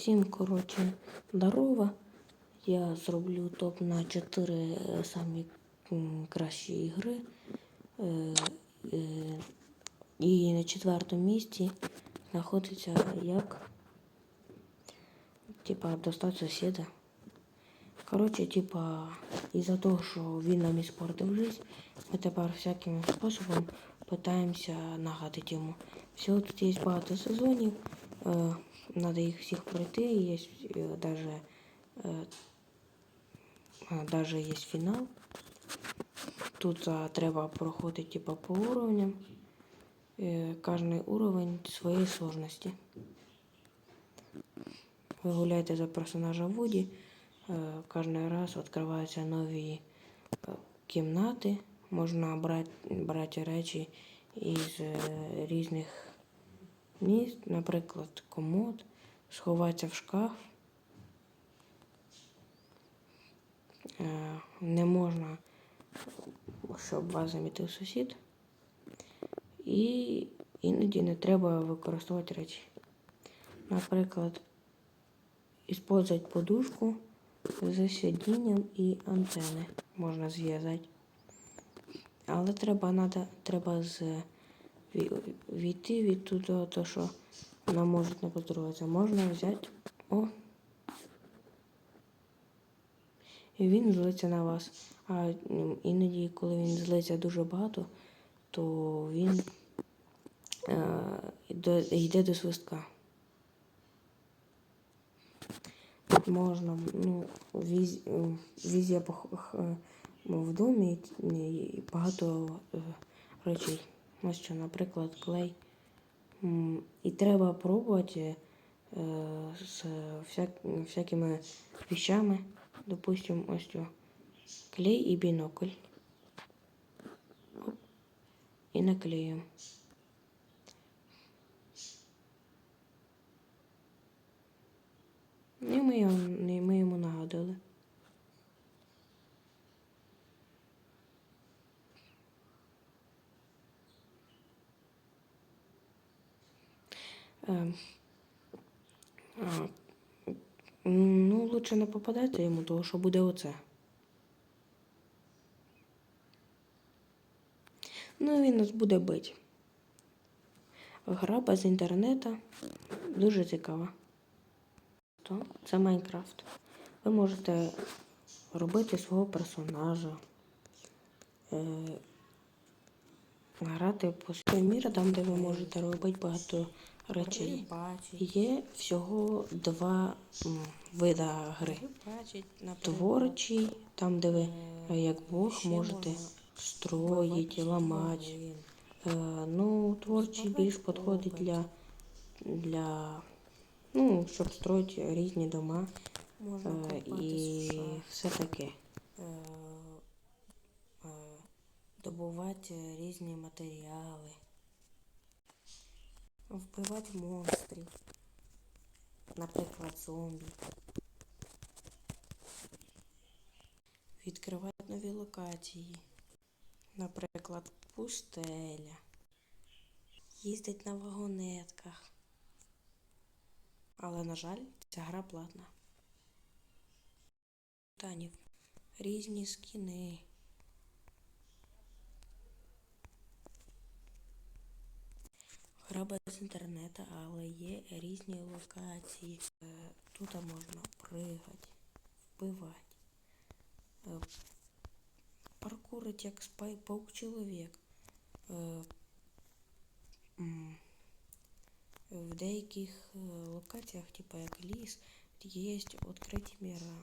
Всім, коротше, здорово. Я зроблю топ на 4 самі кращі ігри. Е, е, і на четвертому місці знаходиться як типа достать сусіда. Коротше, типа, із-за того, що він нам іспортив життя, ми тепер всяким способом питаємося нагадати йому. Всього тут є багато сезонів, е, треба їх всіх пройти, є е, даже, е, даже є фінал. Тут треба проходити типа, по уровням. Кожний уровень своєї сложності. Ви гуляєте за персонажа. Е, Кожен раз відкриваються нові е, кімнати. Можна брати, брати речі із різних міст, наприклад, комод, сховатися в шкаф. Е, Не можна, щоб вас замітив сусід. І іноді не треба використовувати речі. Наприклад, использовать подушку з сидінням і антени можна зв'язати. Але треба, треба з, війти від туди, то що вона може не поздоровитися. Можна взяти. О. І він злиться на вас. А іноді, коли він злиться дуже багато, то він е, йде, до свистка. Можна, ну, віз, візія в домі і багато е, речей. Ось що, наприклад, клей. І треба пробувати е, з всякими вещами. Допустим, ось що. Клей і бінокль. І наклеюємо. І ми, йому- і ми йому нагадали. Ем, а, ну, лучше не попадайте йому, тому що буде оце. Ну, він нас буде бити. Гра без інтернету дуже цікава. Це Майнкрафт. Ви можете робити свого персонажа, е, грати по своєму міру, там, де ви можете робити багато речей. Є всього два м, вида гри. Творчий, там, де ви е, як Бог можете строїти, ламати. Е, ну, творчий більш підходить для, для ну, щоб строїти різні дома е, і все таке. Добувати різні матеріали, вбивати монстрів, наприклад, зомбі. Відкривати нові локації, наприклад, пустеля, їздить на вагонетках. Але, на жаль, ця гра платна. Танів. Різні скіни. Гра без інтернету, але є різні локації. Е, Тут можна пригати, вбивати. Е, Паркурить як спай паук чоловік. Е, В деяких локаціях, типу як ліс, є відкриті міра.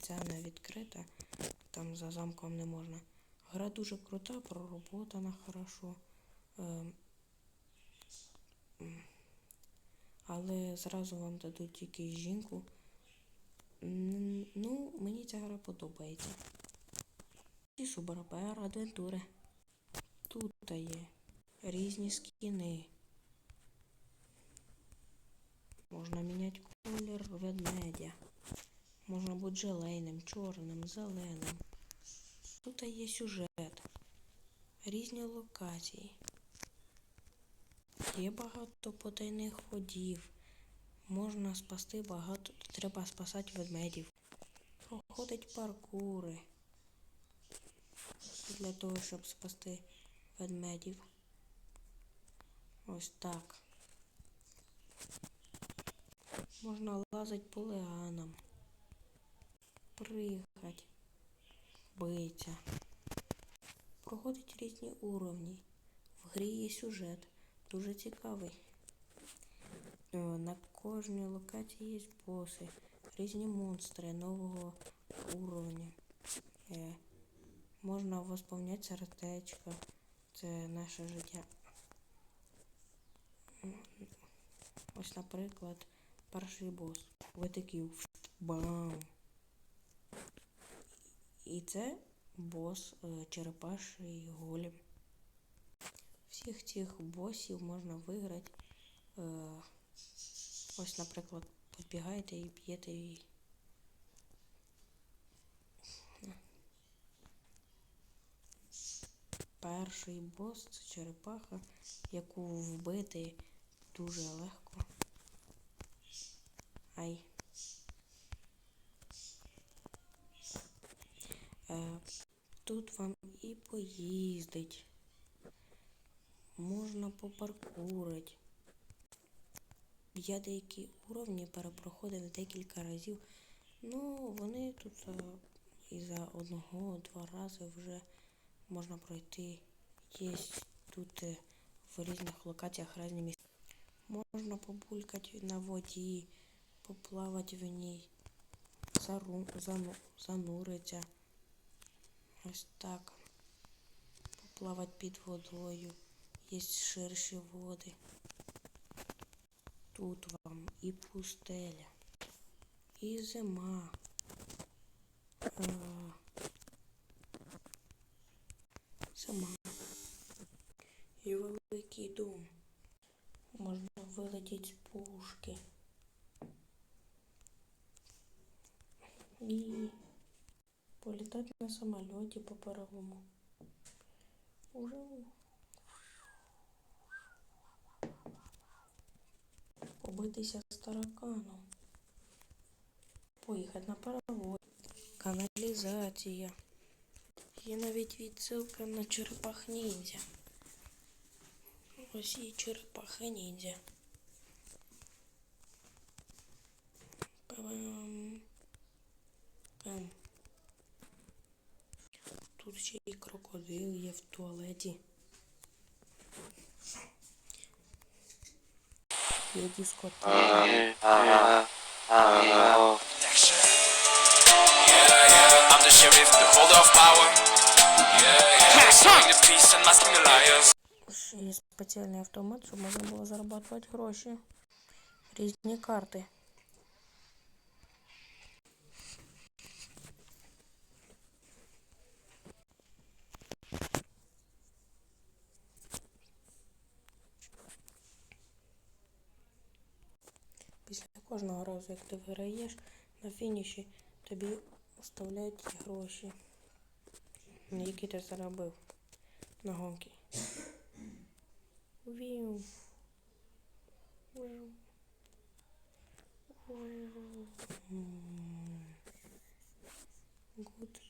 Ця не відкрита, там за замком не можна. Гра дуже крута, пророботана хорошо. Е, м, Але зразу вам дадуть тільки жінку. Ну, мені ця гра подобається. І Субарбер адвентури. Тут є різні скіни. Можна міняти колір ведмедя. Можна бути желейним, чорним, зеленим. Тут є сюжет, різні локації. Є багато потайних ходів. Можна спасти багато. Треба спасати ведмедів. Проходить паркури. Для того, щоб спасти ведмедів. Ось так. Можна лазить по лианам. Пригать. Биться. Проходить різні уровні. В грі є сюжет. Дуже цікавий. Е, На кожній локації є боси, різні монстри нового уровня. Е, Можна восполняти сердечко. Це наше життя. Ось, наприклад, перший бос. Ви такі бам. І це бос е, черепаший голем. Всіх цих босів можна виграти. Е, ось, наприклад, підбігаєте і б'єте її. Перший бос це черепаха, яку вбити дуже легко. Ай. Е, тут вам і поїздить. Можна попаркурити. Я деякі уровні перепроходив декілька разів. Ну, вони тут е, і за одного-два рази вже можна пройти. Є тут е, в різних локаціях різні місця. Можна побулькати на воді, поплавати в ній, зару, зану, зануритися. Ось так. Поплавати під водою. Є ширші води. Тут вам і пустеля, і зима. Е, Зима. І великий дом. Можна вилетіти з пушки. І політати на самольоті паперовому. Уже побитися з тараканом. Поїхати на паровоз. Каналізація. Є навіть відсилка на черепах ніндзя. Ось і черепаха ніндзя. Пам. Пам. Тут ще і крокодил є в туалеті. and masking the liars. Є спеціальний автомат, щоб можна було зарабатувати гроші. Різні карти. Кожного разу, як ти виграєш, на фініші тобі вставляють гроші, які ти заробив на гонки. Віу.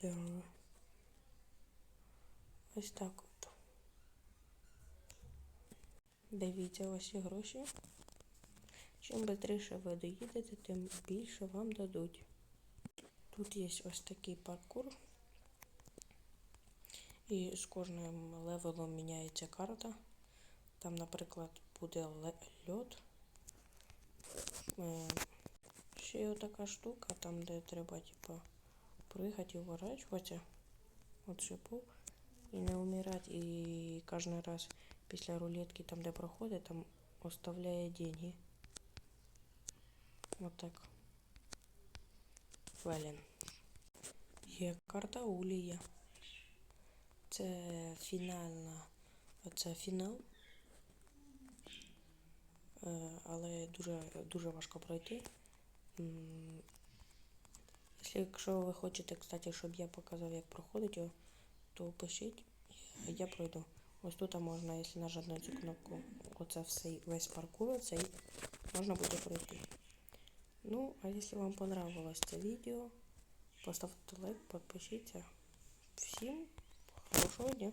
Girl. Ось так от. Дивіться ваші гроші. Чим швидше ви доїдете, тим більше вам дадуть. Тут є ось такий паркур. І з кожним левелом міняється карта. Там, наприклад, буде льод. Е, Ще є така штука, там, де треба, типа, пригати і. От шипу. І не вмирати. І кожен раз після рулетки, там, де проходить, там оставляє деньги. Вот так. Фелін. Є карта Улія. Це фінальна. Це фінал. Е, Але дуже, дуже важко пройти. Якщо, ви хочете, кстати, щоб я показав, як проходить його, то пишіть, я пройду. Ось тут можна, якщо нажати на цю кнопку, оце все, весь паркур, цей можна буде пройти. Ну, а если вам понравилось это видео, поставьте лайк, подпишите. Всем хорошего дня!